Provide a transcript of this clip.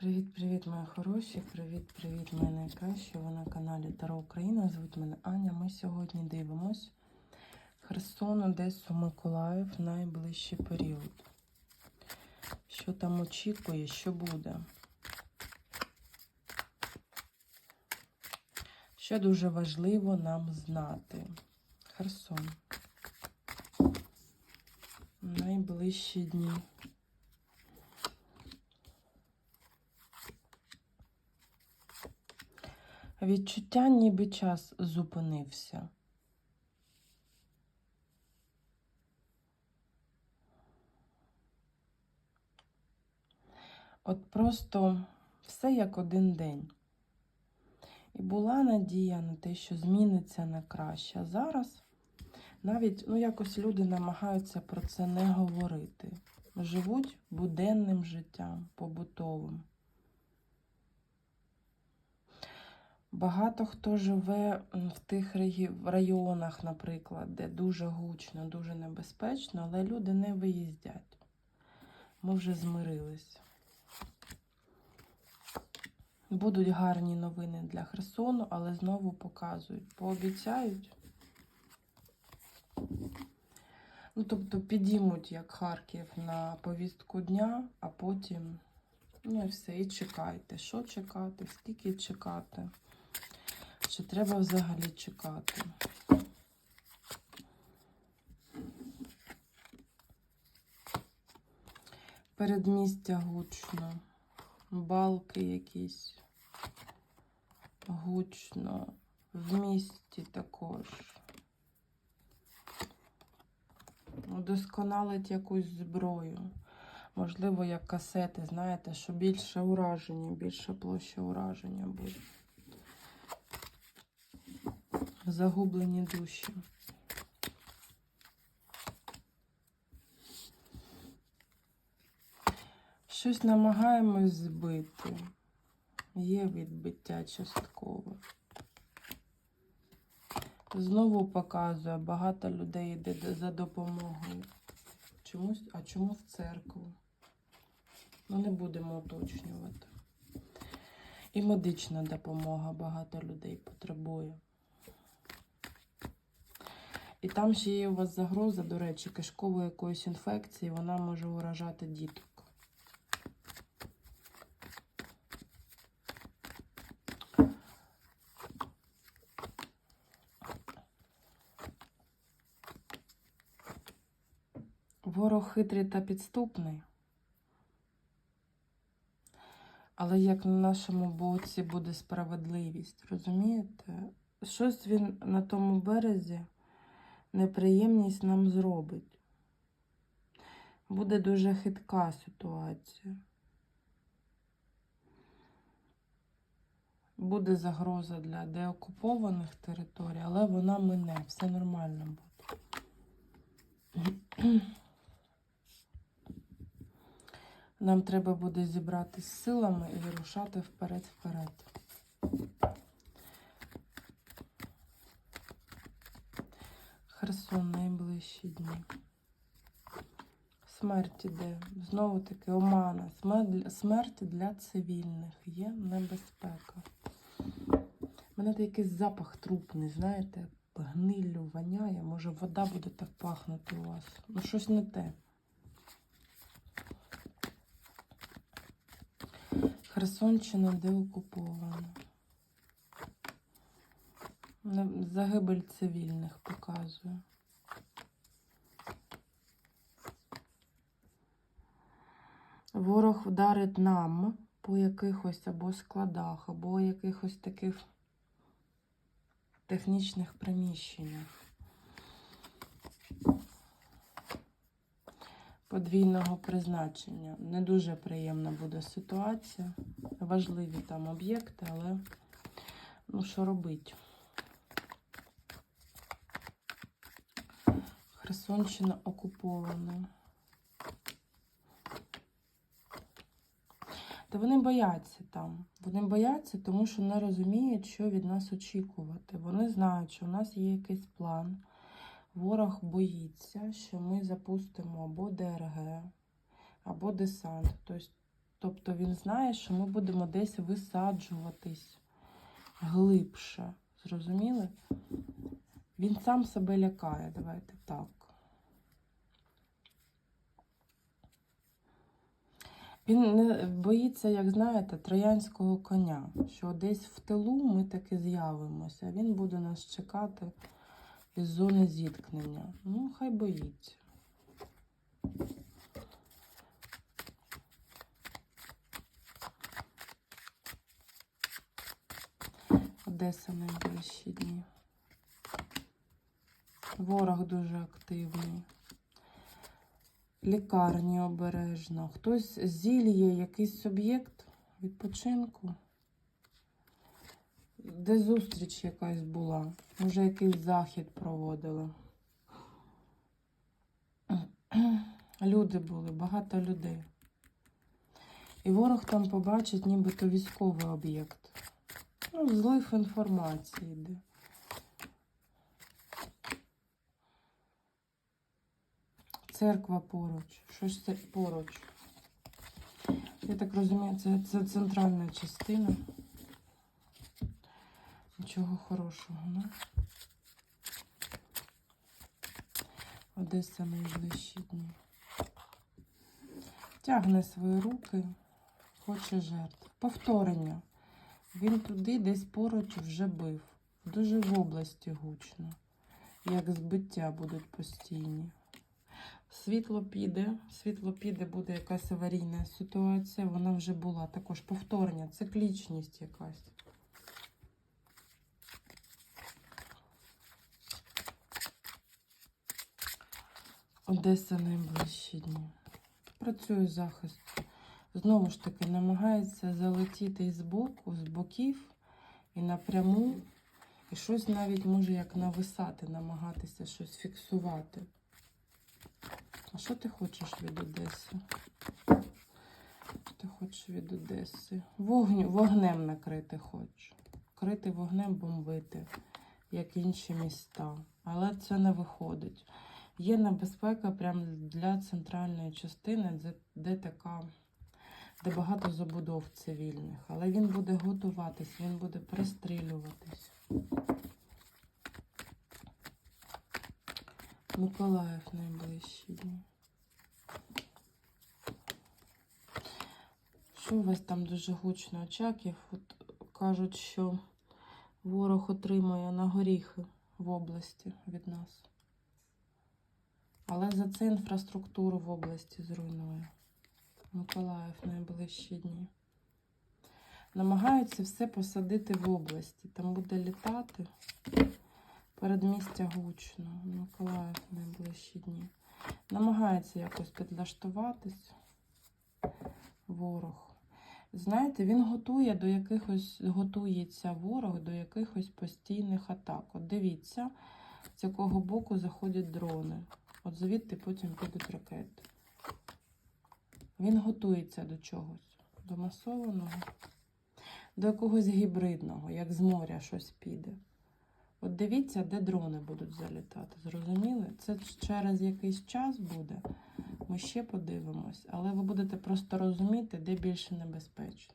Привіт-привіт, мої хороші! Привіт-привіт, мої найкращі! Ви на каналі Таро Україна. Звуть мене Аня. Ми сьогодні дивимось Херсон, Одесу, Миколаїв найближчий період. Що там очікує, що буде? Що дуже важливо нам знати? Херсон. Найближчі дні. Відчуття, ніби час зупинився. От просто все як один день. І була надія на те, що зміниться на краще. А зараз навіть ну, якось люди намагаються про це не говорити. Живуть буденним життям, побутовим. Багато хто живе в тих районах, наприклад, де дуже гучно, дуже небезпечно, але люди не виїздять. Ми вже змирились. Будуть гарні новини для Херсону, але знову показують, пообіцяють. Ну, тобто підіймуть як Харків на повістку дня, а потім, ну і все, і чекайте. Що чекати, скільки чекати? Чи треба взагалі чекати? Передмістя гучно, балки якісь гучно, в місті також. Удосконалить якусь зброю. Можливо, як касети, знаєте, що більше ураження, більше площа ураження буде. Загублені душі. Щось намагаємось збити. Є відбиття частково. Знову показує, багато людей йде за допомогою. Чомусь, а чому в церкву? Ну, не будемо уточнювати. І медична допомога багато людей потребує. І там ще є у вас загроза, до речі, кишкової якоїсь інфекції, вона може уражати діток. Ворог хитрий та підступний. Але як на нашому боці буде справедливість, розумієте? Щось він на тому березі неприємність нам зробить. Буде дуже хитка ситуація. Буде загроза для деокупованих територій, але вона мине, все нормально буде. Нам треба буде зібратися з силами і вирушати вперед-вперед. Херсон найближчі дні. Смерть іде. Знову таки омана. Смерть, для цивільних. Є небезпека. У мене якийсь запах трупний, знаєте, гниллю воняє. Може, вода буде так пахнути у вас. Ну, щось не те. Херсонщина деокупована. Не- Загибель цивільних показує. Ворог вдарить нам по якихось або складах, або якихось таких технічних приміщеннях. Подвійного призначення. Не дуже приємна буде ситуація. Важливі там об'єкти, але ну що робить? Херсонщина окупована. Та вони бояться там. Вони бояться, тому що не розуміють, що від нас очікувати. Вони знають, що у нас є якийсь план. Ворог боїться, що ми запустимо або ДРГ, або десант. Тобто Тобто він знає, що ми будемо десь висаджуватись глибше. Зрозуміли? Він сам себе лякає. Давайте так. Він не боїться, як знаєте, троянського коня, що десь в тилу ми таки з'явимося. Він буде нас чекати із зони зіткнення. Ну, хай боїться. Одеса найближчі дні. Ворог дуже активний. Лікарні обережно. Хтось зільє якийсь об'єкт відпочинку. Де зустріч якась була. Може, якийсь захід проводили. Люди були, багато людей. І ворог там побачить нібито військовий об'єкт. Ну, злив інформації йде. Церква поруч. Щось це поруч. Я так розумію, це, це центральна частина. Нічого хорошого, ну. Одеса найближчі дні. Тягне свої руки, хоче жертв. Повторення. Він туди десь поруч вже бив. Дуже в області гучно. Як збиття будуть постійні. Світло піде, світло піде, буде якась аварійна ситуація. Вона вже була. Також повторення, циклічність якась. Одеса найближчі дні. Працює захист. Знову ж таки, намагається залетіти із боку, з боків і напряму. І щось навіть може як нависати, намагатися щось фіксувати. А що ти хочеш від Одеси? Що ти хочеш від Одеси? Вогню, вогнем накрити хочу. Крити вогнем бомбити, як інші міста. Але це не виходить. Є небезпека прямо для центральної частини, де, де така, де багато забудов цивільних. Але він буде готуватись, він буде пристрілюватись. Миколаїв найближчі дні. Що у вас там дуже гучно очаків? От кажуть, що ворог отримує на горіхи в області від нас. Але за це інфраструктуру в області зруйнує. Миколаїв найближчі дні. Намагаються все посадити в області. Там буде літати. Передмістя гучно. Миколаїв найближчі дні. Намагається якось підлаштуватись. Ворог. Знаєте, він готує до якихось, готується ворог до якихось постійних атак. От дивіться, з якого боку заходять дрони. От звідти потім підуть ракети. Він готується до чогось, до масованого, до якогось гібридного, як з моря щось піде. От дивіться, де дрони будуть залітати. Зрозуміли? Це через якийсь час буде. Ми ще подивимось, але ви будете просто розуміти, де більше небезпечно.